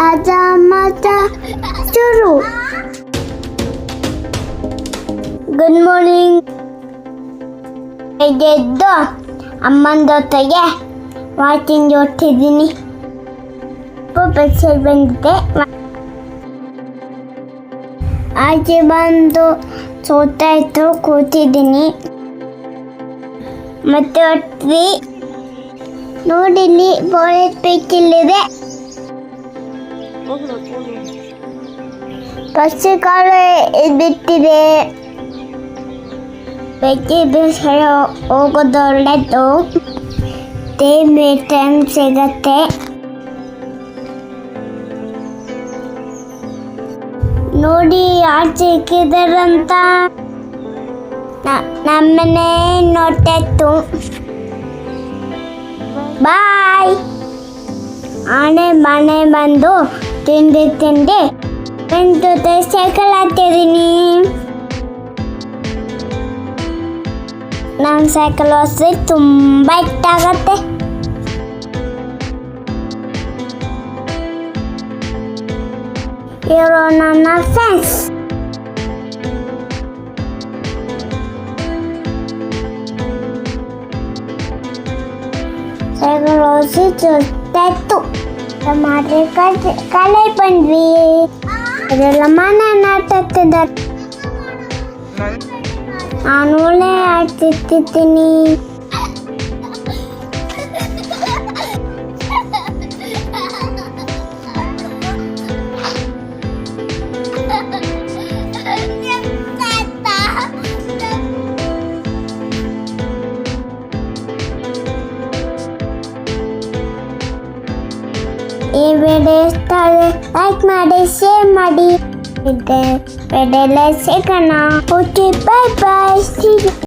ಮಜ ಶುರು good morning ಎದ್ದು ಅಮ್ಮನ ಜೊತೆಗೆ ವಾಕಿಂಗ್ ಹೊಟ್ಟಿದ್ದೀನಿ ಪೆನ್ಸಿಲ್ ಬಂದಿದೆ. ಆಚೆ ಬಂದು ಸೋತಾ ಇತ್ತು ಕೂತಿದ್ದೀನಿ. ಮತ್ತೆ ಹೊಟ್ಟಿ ನೋಡಿಲ್ಲಿ ಬೋಲೆಟ್ ಪೈಕಿಲ್ಲಿದೆ ಕಸಿ ಕಾಳು ಬಿಟ್ಟಿದೆ ಬೆಕ್ಕಿ ಬೇಸರ ಹೋಗೋದು ಒಳ್ಳೆದು ಟೈಮ್ ಸಿಗತ್ತೆ ನೋಡಿ ಆಚೆ ಇಕ್ಕಿದಾರಂತ ನಮ್ಮನೆ ನೋಡ್ತಾಯಿತ್ತು ಬಾಯ್ ಆನೆ ಮನೆ ಬಂದು ತಿಂಡಿ ತಿಂಡಿ ನನ್ನ ಜೊತೆ ಸೈಕಲ್ ಹಾಕ್ತಿದ್ದೀನಿ ನಾನು ಸೈಕಲ್ ಓಡಿಸಿ ತುಂಬ ಇಷ್ಟ ಆಗತ್ತೆ ಇವರು ನನ್ನ ಫ್ರೆಂಡ್ಸ್ ಸೈಕಲ್ ಓಡಿಸಿ ಜೊತೆತ್ತು ಮಾಡಿ ಕಲೆ ಬಂದ್ವಿ ಅದೆಲ್ಲ ಮನೆ ನಾಟಕದ ನಾನು ಒಳ್ಳೆ ಆಡ್ತಿರ್ತೀನಿ ಈ ವಿಡಿಯೋ ಇಷ್ಟ ಲೈಕ್ ಮಾಡಿ ಶೇರ್ ಮಾಡಿ ಇದೆ ವಿಡಿಯೋ ಸಿಗೋಣ ಓಕೆ ಬಾಯ್ ಬಾಯ್